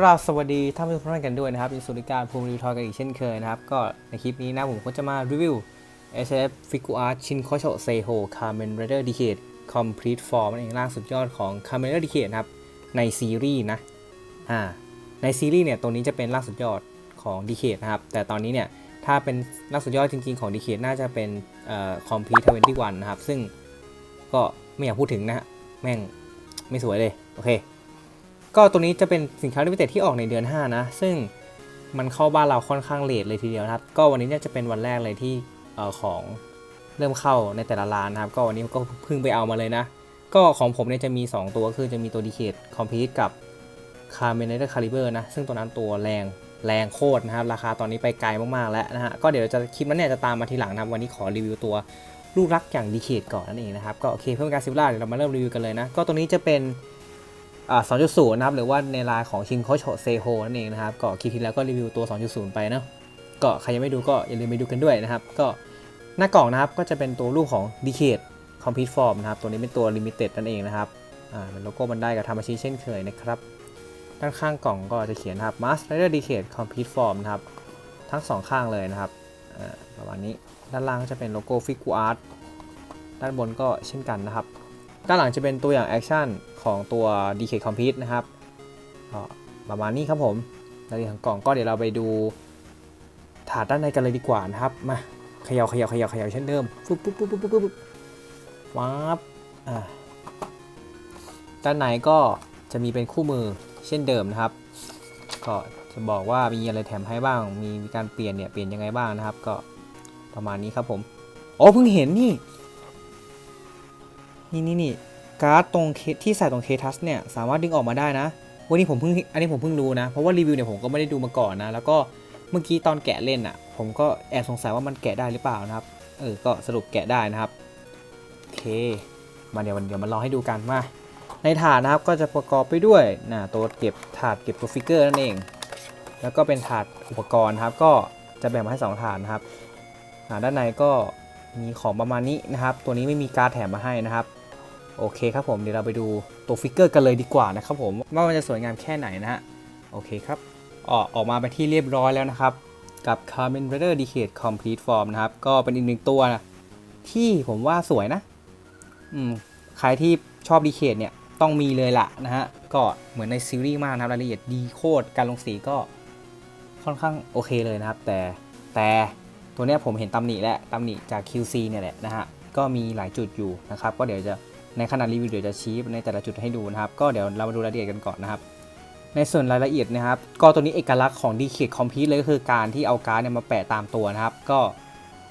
กราบสวัสดีท่านผู้ชมทุกท่านกันด้วยนะครับเป็นสุริการภูมิรีทอยกันอีกเช่นเคยนะครับ ก็ในคลิปนี้นะผมก็จะมารีวิว SF Figure Art ชินโคโชเซโฮ Kamen Rider Decade Complete Form นั่นเองร่างสุดยอดของ Kamen Rider Decade นะครับ ในซีรีส์นะอ่าในซีรีส์เนี่ยตัวนี้จะเป็นร่างสุดยอดของ Decade นะครับ แต่ตอนนี้เนี่ย ถ้าเป็นร่างสุดยอดจริงๆของ Decade น่าจะเป็นเอ่อ Complete 21 นะครับ ซึ่งก็ไม่อยากพูดถึงนะฮะแม่งไม่สวยเลย โอเค ก็ตัวนี้จะเป็นสินค้าลิมิเต็ดที่ออกในเดือน 5 นะ ซึ่งมันเข้าบ้านเราค่อนข้างเลทเลยทีเดียวนะครับ ก็วันนี้เนี่ยจะเป็นวันแรกเลยที่เอ่อของเริ่มเข้าในแต่ละร้านนะครับ ก็วันนี้ก็เพิ่งไปเอามาเลยนะ ก็ของผมเนี่ยจะมี 2 ตัวคือจะมีตัวดีเคทคอมพิวกับคาร์เมนเตอร์คาลิเบอร์นะ ซึ่งตัวนั้นตัวแรงแรงโคตรนะครับ ราคาตอนนี้ไปไกลมากๆแล้วนะฮะ ก็เดี๋ยวจะคลิปนั้นเนี่ยจะตามมาทีหลังนะครับ วันนี้ขอรีวิวตัวลูกรักอย่างดีเคทก่อนนั่นเองนะครับ ก็โอเคเพื่อการซิลล่าเดี๋ยวเรามาเริ่มรีวิวกันเลยนะ ก็ตัวนี้จะเป็น 2.0 นะครับ หรือว่าในลายของชินโคชเซโฮนั่นเองนะครับ ก็คลิปที่แล้วก็รีวิวตัว 2.0 ไปเนาะก็ใครยังไม่ดูก็อย่าลืมไปดูกันด้วยนะครับ ก็หน้ากล่องนะครับก็จะเป็นตัวรูปของ Decade Complete Form นะครับ ตัวนี้เป็นตัว Limited นั่นเองนะครับอ่าเป็นโลโก้บันไดกับทามาชิเช่นเคยนะครับ ด้านข้างกล่องก็จะเขียนนะครับ Master Rider Decade Complete Form นะครับ ทั้งสองข้างเลยนะครับอ่าประมาณนี้ ด้านล่างก็จะเป็นโลโก้ Figure Art ด้านบนก็เช่นกันนะครับ ด้านหลังจะเป็นตัวอย่างแอคชั่นของตัว DK Compete นะครับประมาณนี้ครับผมรายละเอียดของกล่องก็เดี๋ยวเราไปดูถาดด้านในกันเลยดีกว่านะครับ มาเขย่าเขย่าเขย่าเขย่าเช่นเดิมปุ๊บปุ๊บปุ๊บปุ๊บปุ๊บปุ๊บว้าบอ่าด้านในก็จะมีเป็นคู่มือเช่นเดิมนะครับ ก็จะบอกว่ามีอะไรแถมให้บ้าง มีการเปลี่ยนเนี่ยเปลี่ยนยังไงบ้างนะครับ ก็ประมาณนี้ครับผม โอ้เพิ่งเห็นนี่ นี่นี่นี่การ์ดตรงเคที่ใส่ตรงเคทัสเนี่ยสามารถดึงออกมาได้นะวันนี้ผมเพิ่งอันนี้ผมเพิ่งรู้นะ เพราะว่ารีวิวเนี่ยผมก็ไม่ได้ดูมาก่อนนะ แล้วก็เมื่อกี้ตอนแกะเล่นอะ ผมก็แอบสงสัยว่ามันแกะได้หรือเปล่านะครับ เออ ก็สรุปแกะได้นะครับโอเค มาเดี๋ยวเดี๋ยวมาลองให้ดูกันมา ในถาดนะครับก็จะประกอบไปด้วยนะตัวเก็บถาดเก็บตัวฟิกเกอร์นั่นเอง แล้วก็เป็นถาดอุปกรณ์ครับ ก็จะแบ่งมาให้สองถาดนะครับด้านในก็มีของประมาณนี้นะครับ ตัวนี้ไม่มีการ์ดแถมมาให้นะครับ โอเคครับผมเดี๋ยวเราไปดูตัวฟิกเกอร์กันเลยดีกว่านะครับผมว่ามันจะสวยงามแค่ไหนนะฮะโอเคครับออกออกมาไปนที่เรียบร้อยแล้วนะครับ กับ Kamen Rider Decade Complete Form นะครับ ก็เป็นอีกหนึ่งตัวนะที่ผมว่าสวยนะอืมใครที่ชอบ Decade เนี่ยต้องมีเลยล่ะนะฮะ ก็เหมือนในซีรีส์มากนะครับรายละเอียดดีโคตรการลงสีก็ค่อนข้างโอเคเลยนะครับ แต่แต่ตัวเนี้ยผมเห็นตำหนิและตำหนิจาก QC เนี่ยแหละนะฮะ ก็มีหลายจุดอยู่นะครับ ก็เดี๋ยวจะ ในขณะรีวิวเดี๋ยวจะชี้ในแต่ละจุดให้ดูนะครับก็เดี๋ยวเรามาดูรายละเอียดกันก่อนนะครับในส่วนรายละเอียดนะครับ ก็ตัวนี้เอกลักษณ์ของ d k c o m p l e t e เลยก็คือการที่เอาการ์ดเนี่ยมาแปะตามตัวนะครับ ก็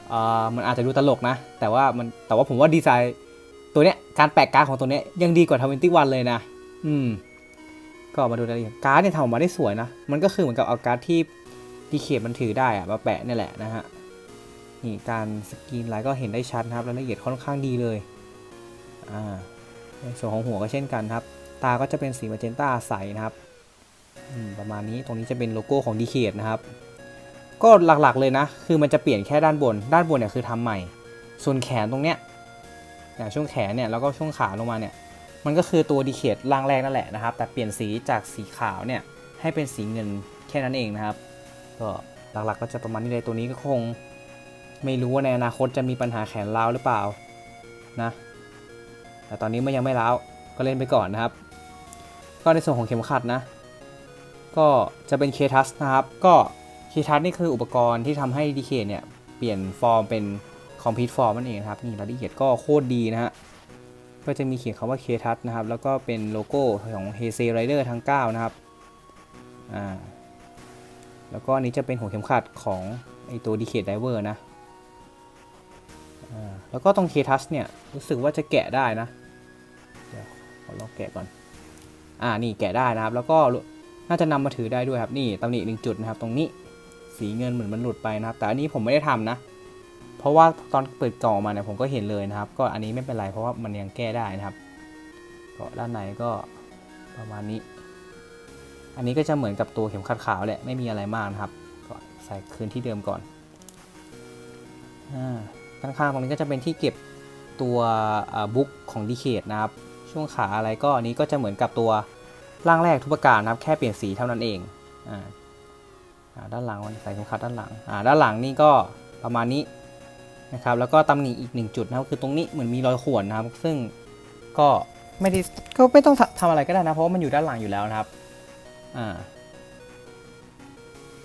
เอ่อมันอาจจะดูตลกนะ แต่ว่ามันแต่ว่าผมว่าดีไซน์ตัวเนี้ยการแปะการ์ดของตัวเนี้ยยังดีกว่าทวินตี้วันเลยนะ อืม ก็มาดูรายละเอียดการ์ดเนี่ยทำออกมาได้สวยนะ มันก็คือเหมือนกับเอาการ์ดที่ดีเคมันถือได้อะมาแปะนี่แหละนะฮะนี่การสกรีนไลน์ก็เห็นได้ชัดนะครับรายละเอียดค่อนข้างดีเลย ในส่วนของหัวก็เช่นกันครับ ตาก็จะเป็นสีมาเจนต้าใสนะครับประมาณนี้ตรงนี้จะเป็นโลโก้ของดีเคดนะครับ ก็หลักๆเลยนะ คือมันจะเปลี่ยนแค่ด้านบน ด้านบนเนี่ยคือทำใหม่ ส่วนแขนตรงเนี้ยอย่างช่วงแขนเนี่ยแล้วก็ช่วงขาลงมาเนี่ย มันก็คือตัวดีเคดล่างแรกนั่นแหละนะครับ แต่เปลี่ยนสีจากสีขาวเนี่ยให้เป็นสีเงินแค่นั้นเองนะครับ ก็หลักๆก็จะประมาณนี้เลยตัวนี้ก็คง ไม่รู้ว่าในอนาคตจะมีปัญหาแขนร้าวหรือเปล่านะ แต่ตอนนี้มันยังไม่ร้าวก็เล่นไปก่อนนะครับ ก็ในส่วนของเข็มขัดนะ ก็จะเป็นเคทัสนะครับ ก็เคทัสนี่คืออุปกรณ์ที่ทำให้ดีเคเนี่ยเปลี่ยนฟอร์มเป็นคอมพิวต์ฟอร์มนั่นเองครับนี่รายละเอียดก็โคตรดีนะฮะก็จะมีเขียนคำว่าเคทัสนะครับ แล้วก็เป็นโลโก้ของ h e s e Rider ทั้ง 9 นะครับอ่าแล้วก็อันนี้จะเป็นหัวเข็มขัดของไอตัว Decade Diver นะอ่าแล้วก็ตรงเคทัสเนี่ย รู้สึกว่าจะแกะได้นะ อลองแกะก่อน อ่า นี่แกะได้นะครับ แล้วก็น่าจะนำมาถือได้ด้วยครับ นี่ตำหนิหนึ่งจุดนะครับ ตรงนี้ สีเงินเหมือนมันหลุดไปนะครับ แต่อันนี้ผมไม่ได้ทำนะ เพราะว่าตอนเปิดกล่องออกมาเนี่ยผมก็เห็นเลยนะครับ ก็อันนี้ไม่เป็นไรเพราะว่ามันยังแก้ได้นะครับ ก็ด้านในก็ประมาณนี้ อันนี้ก็จะเหมือนกับตัวเข็มขัดขาวแหละ ไม่มีอะไรมากนะครับ ก็ใส่คืนที่เดิมก่อน อ่าข้างๆตรงนี้ก็จะเป็นที่เก็บตัวบุ๊กของดีเคดนะครับ ช่วงขาอะไรก็อันนี้ก็จะเหมือนกับตัวร่างแรกทุกประการนะครับแค่เปลี่ยนสีเท่านั้นเองอ่าด้านหลังมันใส่เข็มขัดด้านหลังอ่าด้านหลังนี่ก็ประมาณนี้นะครับแล้วก็ตำหนิอีกหนึ่งจุดนะครับคือตรงนี้เหมือนมีรอยข่วนนะครับ ซึ่งก็ไม่ได้ก็ไม่ต้องทำทำอะไรก็ได้นะเพราะว่ามันอยู่ด้านหลังอยู่แล้วนะครับอ่า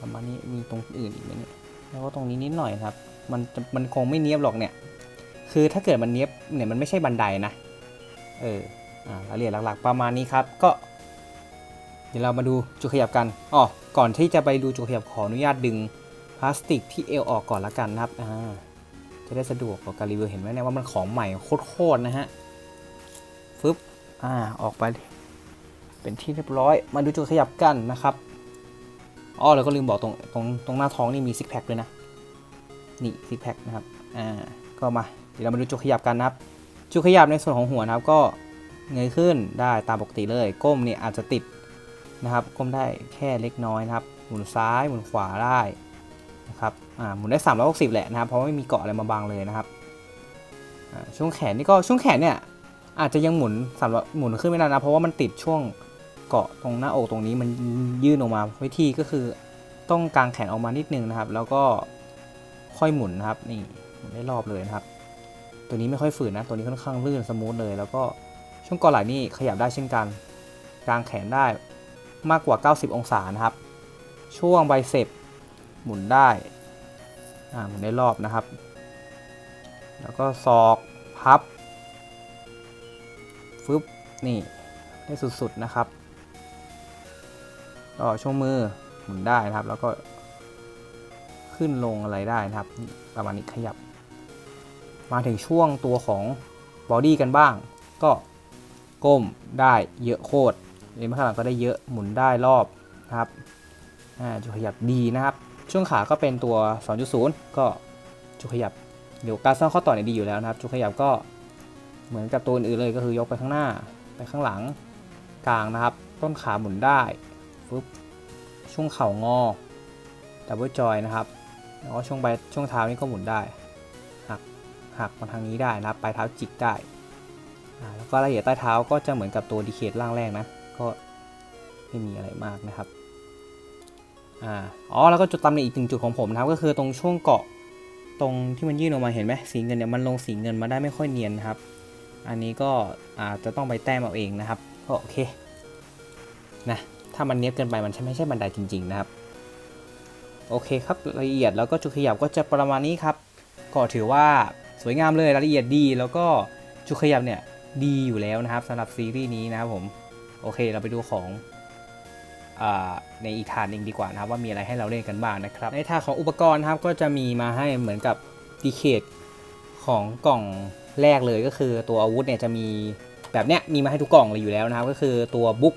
ประมาณนี้มีตรงอื่นอีกไหมเนี่ยแล้วก็ตรงนี้นิดหน่อยครับ มันมันคงไม่เนียบหรอกเนี่ย คือถ้าเกิดมันเนียบเนี่ยมันไม่ใช่บันไดนะ เอออ่ารายละเอียดหลักๆ ประมาณนี้ครับ ก็ เดี๋ยวเรามาดูจุดขยับกันอ๋อก่อนที่จะไปดูจุดขยับขออนุญาตดึงพลาสติกที่เอวออกก่อนละกันนะครับอ่าจะได้สะดวกกับการรีวิวเห็นไหมเนี่ยว่ามันของใหม่โคตรๆนะฮะฟึบอ่าออกไป เป็นที่เรียบร้อย มาดูจุดขยับกันนะครับอ๋อแล้วก็ลืมบอกตรงตรงตรงหน้าท้องนี่มีซิกแพคด้วยนะ นี่ซิกแพคนะครับ อ่า ก็มา เดี๋ยวเรามาดูจุดขยับกันนะครับ จุดขยับในส่วนของหัวนะครับก็เงยขึ้นได้ตามปกติเลย ก้มเนี่ยอาจจะติดนะครับก้มได้แค่เล็กน้อยนะครับหมุนซ้ายหมุนขวาได้นะครับอ่าหมุนได้ 360 แหละนะครับ เพราะไม่มีเกาะอะไรมาบังเลยนะครับช่วงแขนนี่ก็ช่วงแขนเนี่ยอาจจะยังหมุนสามหมุนขึ้นไม่ได้นะเพราะว่ามันติดช่วงเกาะตรงหน้าอกตรงนี้มันยื่นออกมาวิธีก็คือต้องกางแขนออกมานิดนึงนะครับ แล้วก็ค่อยหมุนนะครับนี่หมุนได้รอบเลยนะครับ ตัวนี้ไม่ค่อยฝืนนะ ตัวนี้ค่อนข้างลื่นสมูทเลย แล้วก็ช่วงกอไหล่นี่ขยับได้เช่นกัน กลางแขนได้มากกว่า 90 องศานะครับ ช่วงไบเซปหมุนได้ อ่าหมุนได้รอบนะครับ แล้วก็ศอกพับ ฟึบ นี่ ได้สุดๆนะครับก็ช่วงมือหมุนได้นะครับ แล้วก็ขึ้นลงอะไรได้นะครับ ประมาณนี้ขยับ มาถึงช่วงตัวของบอดี้กันบ้าง ก็ก้มได้เยอะโคตรเลนมาข้างหลังก็ได้เยอะหมุนได้รอบนะครับอ่าจุดขยับดีนะครับ ช่วงขาก็เป็นตัว 2.0 ก็จุดขยับเดี๋ยวการสร้างข้อต่อเนี่ยดีอยู่แล้วนะครับ จุดขยับก็เหมือนกับตัวอื่นเลยก็คือยกไปข้างหน้าไปข้างหลังกลางนะครับ ต้นขาหมุนได้ฟึบช่วงเข่างอดับเบิลจอยนะครับแล้วก็ช่วงใบช่วงเท้านี่ก็หมุนได้ หักมาทางนี้ได้นะปลายเท้าจิกได้แล้วก็รายละเอียดใต้เท้าก็จะเหมือนกับตัวดีเคทล่างแรกนะ ก็ไม่มีอะไรมากนะครับอ๋อแล้วก็จุดตำหนิอีกหนึ่งจุดของผมนะครับก็คือตรงช่วงเกาะตรงที่มันยื่นออกมาเห็นไหมสีเงินเนี่ยมันลงสีเงินมาได้ไม่ค่อยเนียนนะครับ อันนี้ก็อาจจะต้องไปแต้มเอาเองนะครับก็โอเคนะถ้ามันเนี้ยบเกินไปมันใช่ไม่ใช่บันไดจริง ๆ นะครับ โอเคครับรายละเอียดแล้วก็จุดขยับก็จะประมาณนี้ครับ ก็ถือว่า สวยงามเลยรายละเอียดดี แล้วก็จุดขยับเนี่ยดีอยู่แล้วนะครับสำหรับซีรีส์นี้นะครับผมโอเคเราไปดูของอในอีกฐานหนึ่งดีกว่านะครับว่ามีอะไรให้เราเล่นกันบ้างนะครับ ในทางของอุปกรณ์ครับก็จะมีมาให้เหมือนกับดีเคทของกล่องแรกเลยก็คือตัวอาวุธเนี่ยจะมีแบบเนี้ยมีมาให้ทุกกล่องเลยอยู่แล้วนะครับ ก็คือตัวบุ๊ก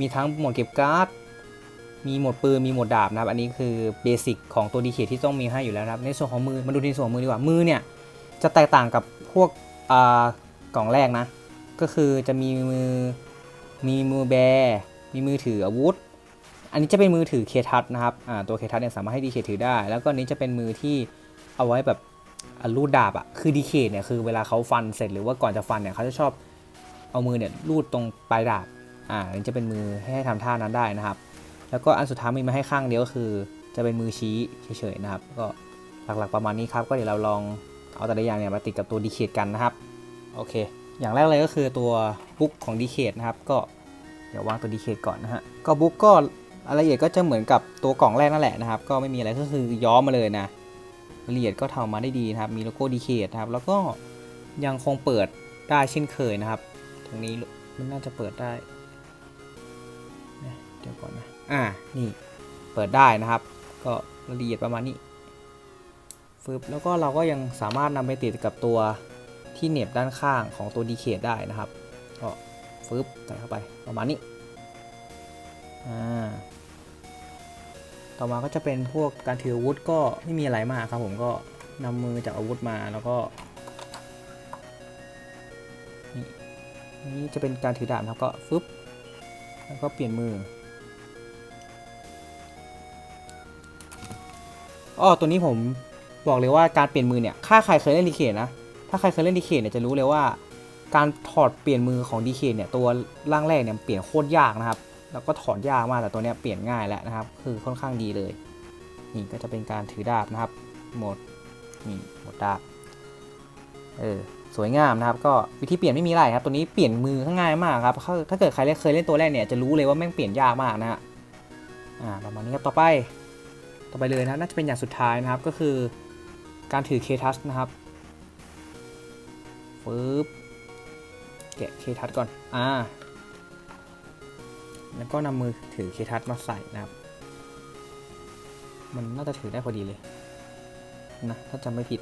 มีทั้งหมดเก็บการ์ดมีหมดปืนมีหมดดาบนะครับ อันนี้คือเบสิกของตัวดีเคที่ต้องมีให้อยู่แล้วนะครับในส่วนของมือมาดูในส่วนของมือดีกว่ามือเนี่ย จะแตกต่างกับพวกกล่องแรกนะ ก็คือจะมีมือมีมือแบมีมือถืออาวุธ อันนี้จะเป็นมือถือเคทัสนะครับตัวเคทัสเนี่ยสามารถให้ดีเคถือได้ แล้วก็อันนี้จะเป็นมือที่เอาไว้แบบรูดดาบอะคือดีเคเนี่ยคือเวลาเขาฟันเสร็จหรือว่าก่อนจะฟันเนี่ยเขาจะชอบเอามือเนี่ยรูดตรงปลายดาบ อ่านนี้จะเป็นมือให้ทำท่านั้นได้นะครับ แล้วก็อันสุดท้ายมีมาให้ข้างเดียวก็คือ จะเป็นมือชี้เฉยๆนะครับ ก็หลักๆประมาณนี้ครับ ก็เดี๋ยวเราลอง เอาแต่ละอย่างเนี่ยมาติดกับตัวดีเคทกันนะครับโอเค อย่างแรกเลยก็คือตัวบุ๊กของดีเคทนะครับก็เดี๋ยววางตัวดีเคทก่อนนะฮะก็บุ๊กก็รายละเอียดก็จะเหมือนกับตัวกล่องแรกนั่นแหละนะครับ ก็ไม่มีอะไรก็คือย้อมมาเลยนะรายละเอียดก็ทำมาได้ดีนะครับ มีโลโก้ดีเคทนะครับแล้วก็ยังคงเปิดได้เช่นเคยนะครับ ตรงนี้มันน่าจะเปิดได้เดี๋ยวก่อนนะอ่านี่เปิดได้นะครับ ก็รายละเอียดประมาณนี้ ฟึบแล้วก็เราก็ยังสามารถนำไปติดกับตัวที่เหน็บด้านข้างของตัวดีเคทได้นะครับก็ฟึบใส่เข้าไปประมาณนี้อ่าต่อมาก็จะเป็นพวกการถืออาวุธก็ไม่มีอะไรมากครับผมก็นำมือจากอาวุธมาแล้วก็นี่นี่จะเป็นการถือดาบครับก็ฟึบแล้วก็เปลี่ยนมืออ้อตัวนี้ผม บอกเลยว่าการเปลี่ยนมือเนี่ยถ้าใครเคยเล่นดีเคนะ ถ้าใครเคยเล่นดีเคเนี่ยจะรู้เลยว่า การถอดเปลี่ยนมือของดีเคเนี่ยตัวร่างแรกเนี่ยเปลี่ยนโคตรยากนะครับ แล้วก็ถอดยากมากแต่ตัวเนี้ยเปลี่ยนง่ายแล้วนะครับ คือค่อนข้างดีเลย นี่ก็จะเป็นการถือดาบนะครับ โหมดนี่โหมดดาบ เออสวยงามนะครับ ก็วิธีเปลี่ยนไม่มีอะไรครับ ตัวนี้เปลี่ยนมือง่ายมากครับ ถ้าถ้าเกิดใครเคยเล่นตัวแรกเนี่ยจะรู้เลยว่าแม่งเปลี่ยนยากมากนะฮะ อ่าประมาณนี้ครับ ต่อไป ต่อไปเลยนะครับน่าจะเป็นอย่างสุดท้ายนะครับ ก็คือ การถือเคทัสนะครับปึ๊บแกะเคทัสก่อน อ่า แล้วก็นำมือถือเคทัสมาใส่นะครับ มันน่าจะถือได้พอดีเลย นะ ถ้าจำไม่ผิด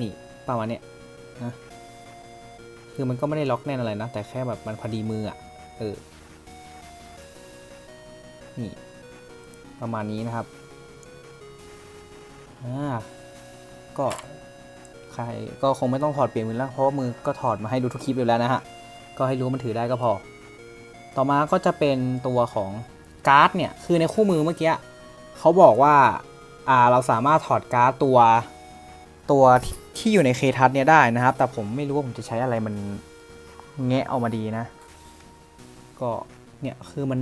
นี่ประมาณเนี้ยนะ คือมันก็ไม่ได้ล็อกแน่นอะไรนะ แต่แค่แบบมันพอดีมืออะ่ะ เออ นี่ ประมาณนี้นะครับ อ่าก็ใครก็คงไม่ต้องถอดเปลี่ยนมือแล้วเพราะมือก็ถอดมาให้ดูทุกคลิปอยู่แล้วนะฮะ ก็ให้รู้มันถือได้ก็พอ ต่อมาก็จะเป็นตัวของการ์ดเนี่ย คือในคู่มือเมื่อกี้เขาบอกว่าอ่าเราสามารถถอดการ์ดตัวตัวที่ที่อยู่ในเคทัสเนี่ยได้นะครับ แต่ผมไม่รู้ว่าผมจะใช้อะไรมันแงะออกมาดีนะ ก็เนี่ยคือมัน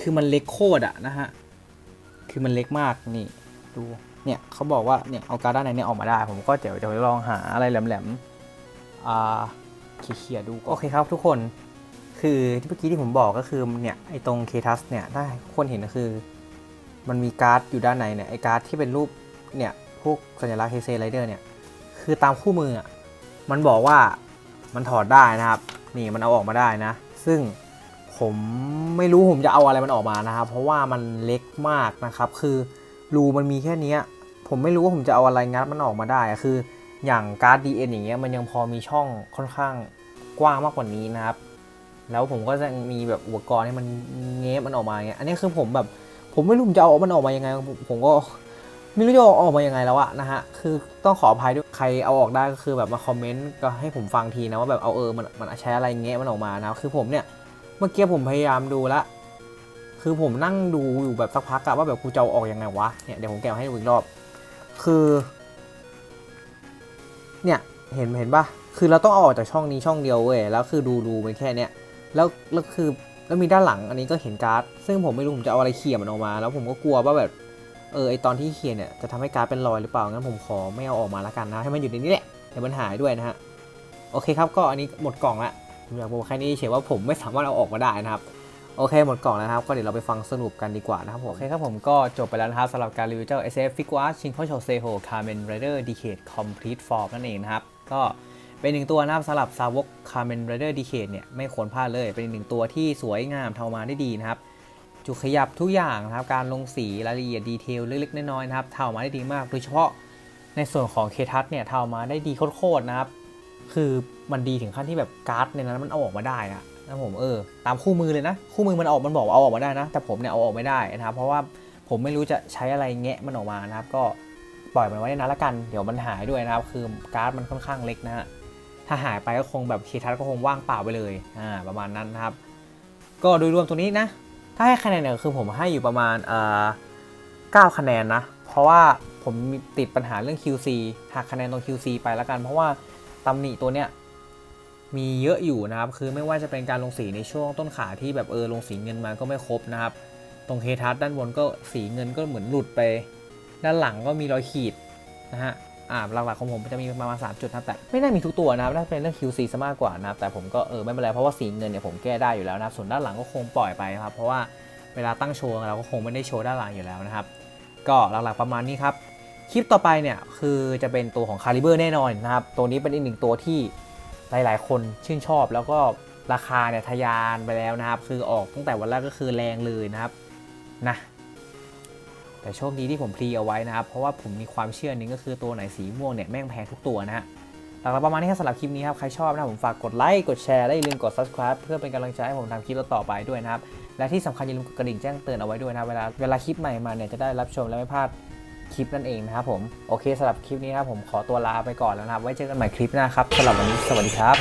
คือมันเล็กโคตรอะนะฮะ คือมันเล็กมากนี่ดู เนี่ยเขาบอกว่าเนี่ยเอาการ์ดด้านในเนี่ยออกมาได้ ผมก็เดี๋ยวจะไปลองหาอะไรแหลมๆอ่าเขี่ยๆดูก็โอเคครับทุกคนคือที่เมื่อกี้ที่ผมบอกก็คือเนี่ยไอ้ตรงเคทัสเนี่ยถ้าคนเห็นก็คือ มันมีการ์ดอยู่ด้านในเนี่ยไอ้การ์ดที่เป็นรูปเนี่ยพวกสัญลักษณ์เฮเซไรเดอร์เนี่ยคือตามคู่มืออะมันบอกว่ามันถอดได้นะครับ นี่มันเอาออกมาได้นะ ซึ่งผมไม่รู้ผมจะเอาอะไรมันออกมานะครับ เพราะว่ามันเล็กมากนะครับ คือรูมันมีแค่นี้ ผมไม่รู้ว่าผมจะเอาอะไรงัดมันออกมาได้คืออย่างการ์ด DN อย่างเงี้ยมันยังพอมีช่องค่อนข้างกว้างมากกว่านี้นะครับ แล้วผมก็จะมีแบบอุปกรณ์ให้มันเงฟมันออกมาอย่างเงี้ยอันนี้คือผมแบบผมไม่รู้ผมจะเอามันออกมายังไง ผมก็ไม่รู้จะอออกมายังไงแล้วอะนะฮะคือต้องขออภัยด้วยใครเอาออกได้ก็คือแบบมาคอมเมนต์ก็ให้ผมฟังทีนะว่าแบบเอาเออมันมันใช้อะไรเงี้ยมันออกมานะคือผมเนี่ยเมื่อกี้ผมพยายามดูละคือผมนั่งดูอยู่แบบสักพักอะว่าแบบกูจะเอาออกยังไงวะเนี่ยเดี๋ยวผมแกะให้ดูอีกรอบ คือ เนี่ยเห็นเห็นปะคือเราต้องเอาออกจากช่องนี้ช่องเดียวเว้ยแล้วคือดูดูมันแค่เนี้ยแล้วแล้วคือแล้วมีด้านหลังอันนี้ก็เห็นการ์ด ซึ่งผมไม่รู้ผมจะเอาอะไรเขี่ยมันออกมา แล้วผมก็กลัวว่าแบบเออไอตอนที่เขี่ยเนี่ยจะทำให้การ์ดเป็นรอยหรือเปล่างั้นผมขอไม่เอาออกมาละกันนะให้มันอยู่ในนี้แหละเดี๋ยวมันหายด้วยนะฮะโอเคครับก็อันนี้หมดกล่องละผมอยากบอกแค่นี้เฉยว่าผมไม่สามารถเอาออกมาได้นะครับ โอเคหมดกล่องแล้วนะครับ ก็เดี๋ยวเราไปฟังสรุปกันดีกว่านะครับผม โอเคครับผมก็จบไปแล้วนะครับสำหรับการรีวิวเจ้า SF f i g u a r c h i n k o c h o s e h o Kamen Rider Decade Complete Form นั่นเองนะครับ ก็เป็นหนึ่งตัวนะครับสำหรับซาวก Kamen Rider Decade เนี่ยไม่ควรพลาดเลย เป็นหนึ่งตัวที่สวยงามทำมาได้ดีนะครับ จุดขยับทุกอย่างนะครับ การลงสีรายละเอียดดีเทลเล็กๆน้อยๆนะครับทำมาได้ดีมาก โดยเฉพาะในส่วนของเคทัสเนี่ยทำมาได้ดีโคตรๆนะครับ คือมันดีถึงขั้นที่แบบการ์ดในนั้นมันเอาออกมาได้อะนะผมเออตามคู่มือเลยนะ คู่มือมันออกมันบอกว่าเอาออกมาได้นะ แต่ผมเนี่ยเอาออกไม่ได้นะครับเพราะว่าผมไม่รู้จะใช้อะไรแงะมันออกมานะครับ ก็ปล่อยมันไว้ในนั้นละกันเดี๋ยวมันหายด้วยนะครับ คือการ์ดมันค่อนข้างเล็กนะฮะถ้าหายไปก็คงแบบเคทัสก็คงว่างเปล่าไปเลยอ่าประมาณนั้นนะครับ ก็โดยรวมตัวนี้นะ ถ้าให้คะแนนเนี่ยคือผมให้อยู่ประมาณเอ่อ9คะแนนนะ เพราะว่าผมติดปัญหาเรื่อง QC หักคะแนนตรง QC ไปแล้วกัน เพราะว่า ตำหนิตัวเนี้ยมีเยอะอยู่นะครับ คือไม่ว่าจะเป็นการลงสีในช่วงต้นขาที่แบบเออลงสีเงินมาก็ไม่ครบนะครับ ตรงเคทัสด้านบนก็สีเงินก็เหมือนหลุดไป ด้านหลังก็มีรอยขีดนะฮะอ่าหลักๆของผมจะมีประมาณ3จุดนะแต่ไม่น่ามีทุกตัวนะครับน่าจะเป็นเรื่อง QC ซะมากกว่านะครับแต่ผมก็เออไม่เป็นไรเพราะว่าสีเงินเนี่ยผมแก้ได้อยู่แล้วนะครับส่วนด้านหลังก็คงปล่อยไปครับเพราะว่าเวลาตั้งโชว์เราก็คงไม่ได้โชว์ด้านหลังอยู่แล้วนะครับ ก็หลักๆประมาณนี้ครับ คลิปต่อไปเนี่ยคือจะเป็นตัวของคาลิเบอร์แน่นอนนะครับ ตัวนี้เป็นอีกหนึ่งตัวที่หลายๆ คนชื่นชอบแล้วก็ราคาเนี่ยทะยานไปแล้วนะครับ คือออกตั้งแต่วันแรกก็คือแรงเลยนะครับนะแต่โชคดีที่ผมพรีเอาไว้นะครับ เพราะว่าผมมีความเชื่อนึงก็คือตัวไหนสีม่วงเนี่ยแม่งแพงทุกตัวนะฮะหลักๆประมาณนี้ครับสำหรับคลิปนี้ครับ ใครชอบนะผมฝากกดไลค์กดแชร์และอย่าลืมกด subscribe เพื่อเป็นกำลังใจให้ผมทำคลิปต่อไปด้วยนะครับ และที่สำคัญอย่าลืมกดกระดิ่งแจ้งเตือนเอาไว้ด้วยนะเวลาเวลาคลิปใหม่มาเนี่ยจะได้รับชมและไม่พลาด คลิปนั่นเองนะครับผมโอเคสำหรับคลิปนี้นะครับผมขอตัวลาไปก่อนแล้วนะครับไว้เจอกันใหม่คลิปหน้าครับสำหรับวันนี้สวัสดีครับ